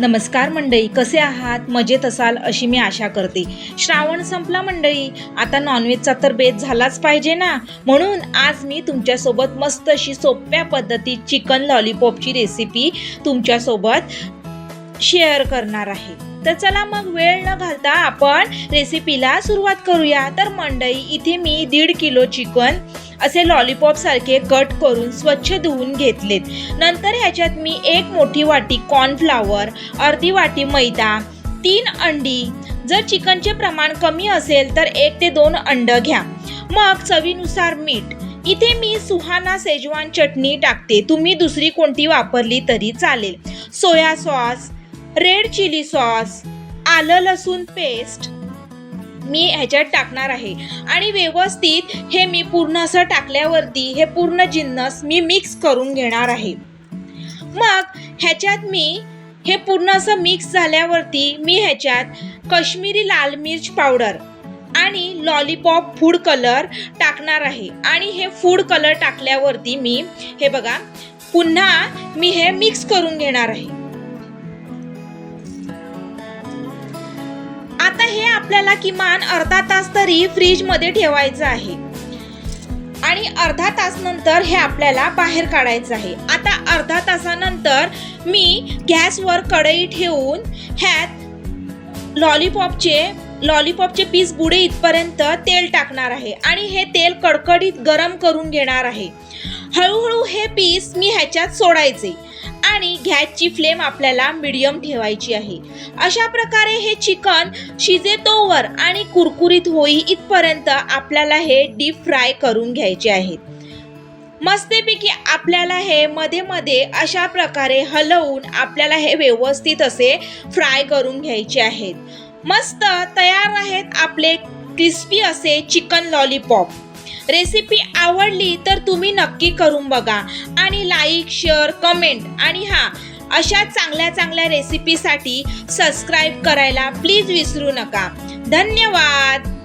नमस्कार मंडळी कसे आहात? मजेत असाल अशी मी आशा करते. श्रावण संपला मंडळी. आता नॉनव्हेजचा तर बेत झालाच पाहिजे ना? म्हणून आज मी तुमच्यासोबत मस्त अशी सोप्या पद्धतीत चिकन लॉलीपॉपची रेसिपी तुमच्यासोबत शेअर करणार आहे. तर चला मग वेळ न घालता आपण रेसिपीला सुरुवात करूया. तर मंडई इथे मी दीड किलो चिकन असे लॉलीपॉप सारखे कट करून स्वच्छ धुवून घेतलेत. नंतर ह्याच्यात मी एक मोठी वाटी कॉर्नफ्लावर अर्धी वाटी मैदा तीन अंडी. जर चिकनचे प्रमाण कमी असेल तर एक ते दोन अंड घ्या. मग चवीनुसार मीठ. इथे मी सुहाना सेजवान चटणी टाकते. तुम्ही दुसरी कोणती वापरली तरी चालेल. Soya sauce red chilli sauce आलं लसूण पेस्ट मी ह्याच्यात टाकणार आहे. आणि व्यवस्थित हे मी पूर्ण असं टाकल्यावरती हे पूर्ण जिन्नस मी मिक्स करून घेणार आहे. मग ह्याच्यात मी हे पूर्ण असं मिक्स झाल्यावरती मी ह्याच्यात काश्मीरी लाल मिर्च पावडर आणि लॉलीपॉप फूड कलर टाकणार आहे. आणि हे फूड कलर टाकल्यावरती मी हे बघा पुन्हा मी हे मिक्स करून घेणार आहे. आपल्याला किमान अर्धा तास तरी फ्रीजमध्ये ठेवायचं आहे. आणि अर्धा तास नंतर हे आपल्याला बाहेर काढायचं आहे. आता अर्धा तासानंतर मी गॅसवर कढई ठेवून ह्यात लॉलीपॉपचे लॉलीपॉपचे पीस बुडे इथपर्यंत तेल टाकणार आहे. आणि हे तेल कडकडीत गरम करून घेणार आहे. हळूहळू हे पीस मी ह्याच्यात सोडायचे. आणि गॅसची फ्लेम आपल्याला मिडियम ठेवायची आहे. अशा प्रकारे हे चिकन शिजेतोवर आणि कुरकुरीत होई इथपर्यंत आपल्याला हे डीप फ्राय करून घ्यायचे आहेत मस्तपैकी आपल्याला हे मध्ये मध्ये अशा प्रकारे हलवून आपल्याला हे व्यवस्थित असे फ्राय करून घ्यायचे आहेत. मस्त तयार आहेत आपले क्रिस्पी असे चिकन लॉलीपॉप. रेसिपी आवडली तर तुम्ही नक्की करून बघा. आणि लाईक शेअर कमेंट आणि हां अशा चांगल्या चांगल्या रेसिपीसाठी सबस्क्राईब करायला प्लीज विसरू नका. धन्यवाद!